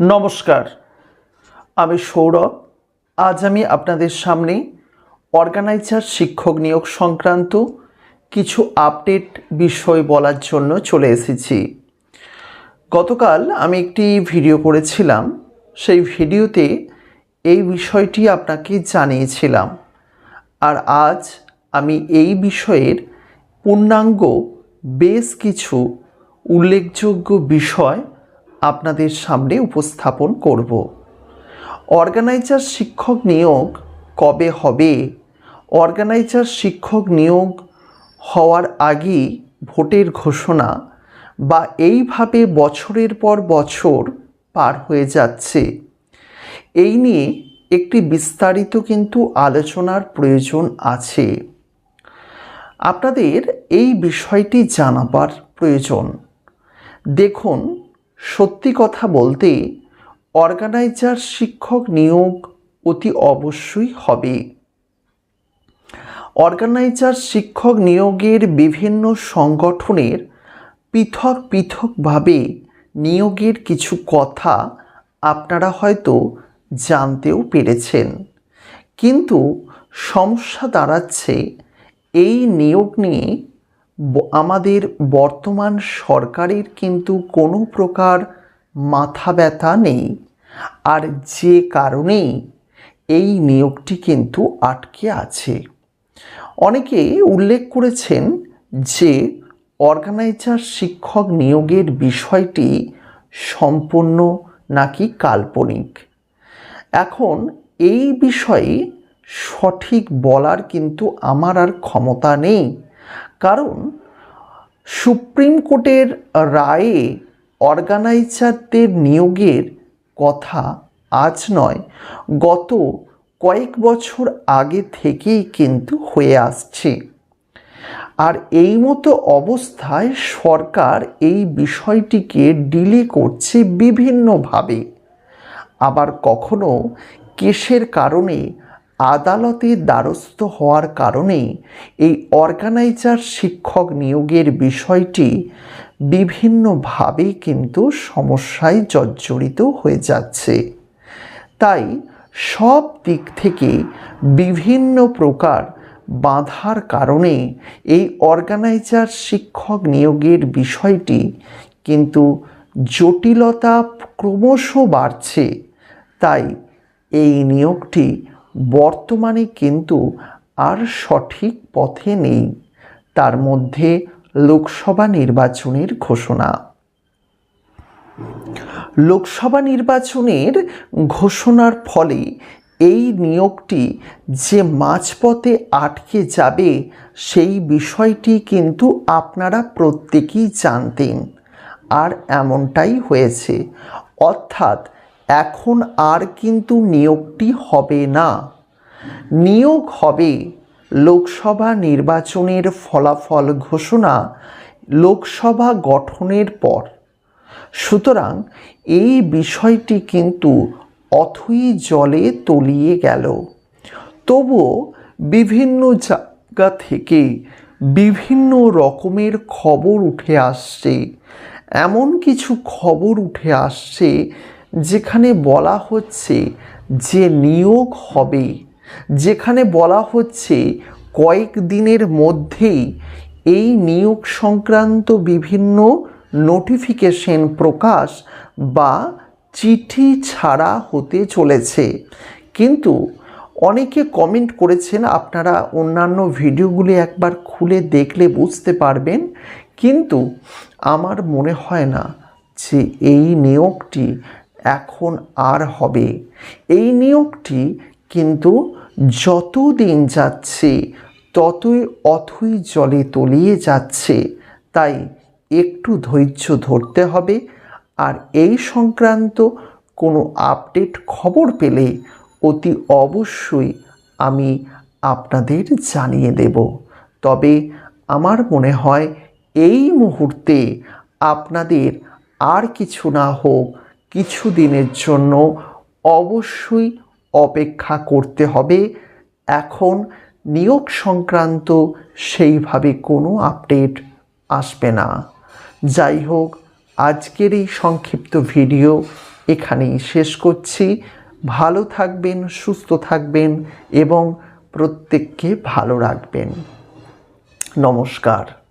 নমস্কার। আমি সৌরভ। আজ আমি আপনাদের সামনে অর্গানাইজার শিক্ষক নিয়োগ সংক্রান্ত কিছু আপডেট বিষয় বলার জন্য চলে এসেছি। গতকাল আমি একটি ভিডিও করেছিলাম। সেই ভিডিওতে এই বিষয়টি আপনাকে জানিয়েছিলাম। আর আজ আমি এই বিষয়ের পূর্ণাঙ্গ বেশ কিছু উল্লেখযোগ্য বিষয় আপনাদের সামনে উপস্থাপন করব। অর্গানাইজার শিক্ষক নিয়োগ কবে হবে? অর্গানাইজার শিক্ষক নিয়োগ হওয়ার আগেই ভোটের ঘোষণা বা এইভাবে বছরের পর বছর পার হয়ে যাচ্ছে। এই নিয়ে একটি বিস্তারিত কিন্তু আলোচনার প্রয়োজন আছে। আপনাদের এই বিষয়টি জানাবার প্রয়োজন। দেখুন সত্যি কথা বলতে অর্গানাইজার শিক্ষক নিয়োগ অতি অবশ্যই হবে। অর্গানাইজার শিক্ষক নিয়োগের বিভিন্ন সংগঠনের পৃথক পৃথকভাবে নিয়োগের কিছু কথা আপনারা হয়তো জানতেও পেরেছেন। কিন্তু সমস্যা দাঁড়াচ্ছে এই নিয়োগ নিয়ে আমাদের বর্তমান সরকারের কিন্তু কোনো প্রকার মাথা ব্যথা নেই। আর যে কারণেই এই নিয়োগটি কিন্তু আটকে আছে। অনেকে উল্লেখ করেছেন যে অর্গানাইজার শিক্ষক নিয়োগের বিষয়টি সম্পূর্ণ নাকি কাল্পনিক। এখন এই বিষয়ে সঠিক বলার কিন্তু আমার আর ক্ষমতা নেই। কারণ সুপ্রিম কোর্টের রায়ে অর্গানাইজারদের নিয়োগের কথা আজ নয়, গত কয়েক বছর আগে থেকেই কিন্তু হয়ে আসছে। আর এই মতো অবস্থায় সরকার এই বিষয়টিকে ডিলে করছে বিভিন্নভাবে। আবার কখনো কেসের কারণে আদালতে দ্বারস্থ হওয়ার কারণে এই অর্গানাইজার শিক্ষক নিয়োগের বিষয়টি বিভিন্নভাবে কিন্তু সমস্যায় জর্জরিত হয়ে যাচ্ছে। তাই সব দিক থেকে বিভিন্ন প্রকার বাধার কারণে এই অর্গানাইজার শিক্ষক নিয়োগের বিষয়টি কিন্তু জটিলতা ক্রমশ বাড়ছে। তাই এই নিয়োগটি বর্তমানে কিন্তু আর সঠিক পথে নেই। তার মধ্যে লোকসভা নির্বাচনের ঘোষণা। লোকসভা নির্বাচনের ঘোষণার ফলে এই নিয়োগটি যে মাঝপথে আটকে যাবে, সেই বিষয়টি কিন্তু আপনারা প্রত্যেকেই জানতেন। আর এমনটাই হয়েছে। অর্থাৎ এখন আর কিন্তু নিয়োগটি হবে না। নিয়োগ হবে লোকসভা নির্বাচনের ফলাফল ঘোষণা লোকসভা গঠনের পর। সুতরাং এই বিষয়টি কিন্তু অথই জলে তলিয়ে গেল। তবুও বিভিন্ন জায়গা থেকে বিভিন্ন রকমের খবর উঠে আসছে। এমন কিছু খবর উঠে আসছে যেখানে বলা হচ্ছে যে নিয়োগ হবে, যেখানে বলা হচ্ছে কয়েক দিনের মধ্যেই এই নিয়োগ সংক্রান্ত বিভিন্ন নোটিফিকেশন প্রকাশ বা চিঠি ছাড়া হতে চলেছে। কিন্তু অনেকে কমেন্ট করেছেন, আপনারা অন্যান্য ভিডিওগুলি একবার খুলে দেখলে বুঝতে পারবেন। কিন্তু আমার মনে হয় না যে এই নিয়োগটি এখন আর হবে। এই নিয়োগটি কিন্তু যত দিন যাচ্ছে, ততই অথই জলে তলিয়ে যাচ্ছে। তাই একটু ধৈর্য ধরতে হবে। আর এই সংক্রান্ত কোনো আপডেট খবর পেলে অতি অবশ্যই আমি আপনাদের জানিয়ে দেব। তবে আমার মনে হয় এই মুহূর্তে আপনাদের আর কিছু না হোক কিছু দিনের জন্য অবশ্যই অপেক্ষা করতে হবে। এখন নিয়োগ সংক্রান্ত সেইভাবে কোনো আপডেট আসবে না। যাই হোক, আজকের এই সংক্ষিপ্ত ভিডিও এখানেই শেষ করছি। ভালো থাকবেন, সুস্থ থাকবেন এবং প্রত্যেককে ভালো রাখবেন। নমস্কার।